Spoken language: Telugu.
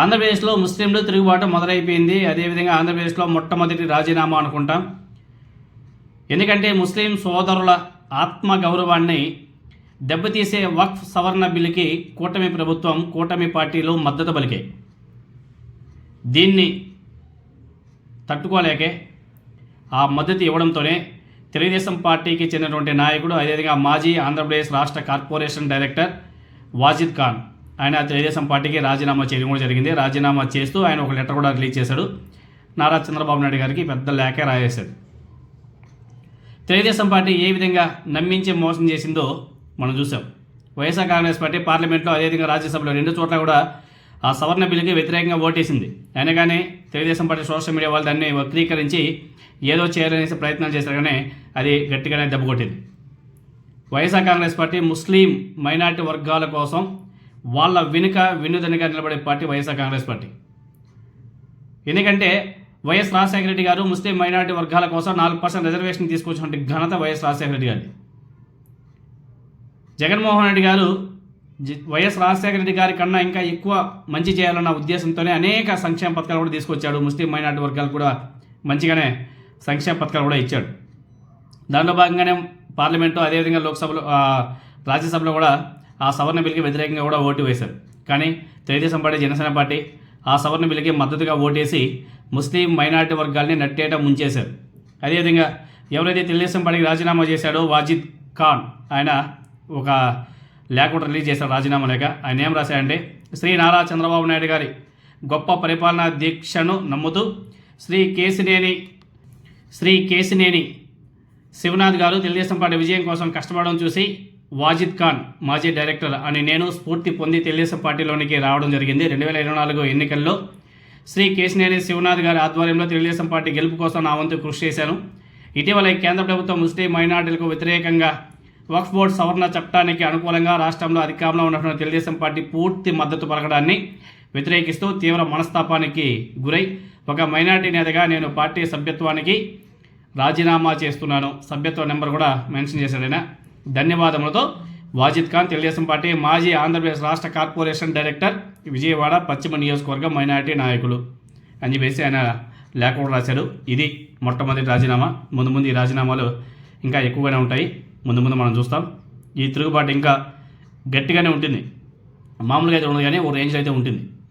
ఆంధ్రప్రదేశ్లో ముస్లింలు తిరుగుబాటు మొదలైపోయింది. అదేవిధంగా ఆంధ్రప్రదేశ్లో మొట్టమొదటి రాజీనామా అనుకుంటాం. ఎందుకంటే ముస్లిం సోదరుల ఆత్మ గౌరవాన్ని దెబ్బతీసే వక్ఫ్ సవరణ బిల్లుకి కూటమి ప్రభుత్వం కూటమి పార్టీలు మద్దతు పలికాయి. దీన్ని తట్టుకోలేకే ఆ మద్దతు ఇవ్వడంతోనే తెలుగుదేశం పార్టీకి చెందినటువంటి నాయకుడు అదేవిధంగా మాజీ ఆంధ్రప్రదేశ్ రాష్ట్ర కార్పొరేషన్ డైరెక్టర్ వాజిద్ ఖాన్ ఆయన తెలుగుదేశం పార్టీకి రాజీనామా చేయడం కూడా జరిగింది. రాజీనామా చేస్తూ ఆయన ఒక లెటర్ కూడా రిలీజ్ చేశాడు. నారా చంద్రబాబు నాయుడు గారికి పెద్ద లేఖ రాయేశాడు. తెలుగుదేశం పార్టీ ఏ విధంగా నమ్మించి మోసం చేసిందో మనం చూసాం. వైఎస్ఆర్ కాంగ్రెస్ పార్టీ పార్లమెంట్లో అదేవిధంగా రాజ్యసభలో రెండు చోట్ల కూడా ఆ సవరణ బిల్లుకి వ్యతిరేకంగా ఓటేసింది. అయినా కానీ తెలుగుదేశం పార్టీ సోషల్ మీడియా వాళ్ళు దాన్ని వక్రీకరించి ఏదో చేయాలనేసి ప్రయత్నాలు చేశారు కానీ అది గట్టిగానే దెబ్బ కొట్టింది. వైఎస్ఆర్ కాంగ్రెస్ పార్టీ ముస్లిం మైనార్టీ వర్గాల కోసం వాళ్ళ వెనుక వెన్నుదన్నుగా నిలబడే పార్టీ వైఎస్ఆర్ కాంగ్రెస్ పార్టీ. ఎందుకంటే వైఎస్ రాజశేఖర రెడ్డి గారు ముస్లిం మైనారిటీ వర్గాల కోసం నాలుగు పర్సెంట్ రిజర్వేషన్ తీసుకొచ్చినటువంటి ఘనత వైఎస్ రాజశేఖర రెడ్డి గారి జగన్మోహన్ రెడ్డి గారు వైఎస్ రాజశేఖర రెడ్డి గారి కన్నా ఇంకా ఎక్కువ మంచి చేయాలన్న ఉద్దేశంతోనే అనేక సంక్షేమ పథకాలు కూడా తీసుకొచ్చాడు. ముస్లిం మైనారిటీ వర్గాలు కూడా మంచిగానే సంక్షేమ పథకాలు కూడా ఇచ్చాడు. దాంట్లో భాగంగానే పార్లమెంటు అదేవిధంగా లోక్సభలో రాజ్యసభలో కూడా ఆ సవరణ బిల్లుకి వ్యతిరేకంగా కూడా ఓటు వేశారు. కానీ తెలుగుదేశం పార్టీ జనసేన పార్టీ ఆ సవరణ బిల్లుకి మద్దతుగా ఓటేసి ముస్లిం మైనారిటీ వర్గాల్ని నట్టేట ముంచేశారు. అదేవిధంగా ఎవరైతే తెలుగుదేశం పార్టీకి రాజీనామా చేశాడో వాజిద్ ఖాన్ ఆయన ఒక లేఖ కూడా రిలీజ్ చేశారు రాజీనామా లేఖ ఆయన ఏం రాశాడంటే శ్రీ నారా చంద్రబాబు నాయుడు గారి గొప్ప పరిపాలనా దీక్షను నమ్ముతూ శ్రీ కేసినేని శ్రీ కేసినేని శివనాథ్ గారు తెలుగుదేశం పార్టీ విజయం కోసం కష్టపడడం చూసి వాజిద్ ఖాన్ మాజీ డైరెక్టర్ అని నేను స్ఫూర్తి పొంది తెలుగుదేశం పార్టీలోనికి రావడం జరిగింది. రెండు వేల ఇరవై నాలుగు ఎన్నికల్లో శ్రీ కేశినేని శివనాథ్ గారి ఆధ్వర్యంలో తెలుగుదేశం పార్టీ గెలుపు కోసం నా వంతు కృషి చేశాను. ఇటీవల ఈ కేంద్ర ప్రభుత్వం ముస్లిం మైనార్టీలకు వ్యతిరేకంగా వక్ఫ్ బోర్డు సవరణ చట్టానికి అనుకూలంగా రాష్ట్రంలో అధికారంలో ఉన్నటువంటి తెలుగుదేశం పార్టీ పూర్తి మద్దతు పలకడాన్ని వ్యతిరేకిస్తూ తీవ్ర మనస్తాపానికి గురై ఒక మైనార్టీ నేతగా నేను పార్టీ సభ్యత్వానికి రాజీనామా చేస్తున్నాను. సభ్యత్వ నెంబర్ కూడా మెన్షన్ చేశాడు ఆయన. ధన్యవాదములతో వాజిద్ ఖాన్ తెలుగుదేశం పార్టీ మాజీ ఆంధ్రప్రదేశ్ రాష్ట్ర కార్పొరేషన్ డైరెక్టర్ విజయవాడ పశ్చిమ నియోజకవర్గ మైనారిటీ నాయకులు అని చెప్పేసి ఆయన లేఖ కూడా రాశాడు. ఇది మొట్టమొదటి రాజీనామా. ముందు ముందు ఈ రాజీనామాలు ఇంకా ఎక్కువగానే ఉంటాయి. ముందు ముందు మనం చూస్తాం. ఈ తిరుగుబాటు ఇంకా గట్టిగానే ఉంటుంది. మామూలుగా అయితే ఉండదు కానీ ఓ రేంజ్లో అయితే ఉంటుంది.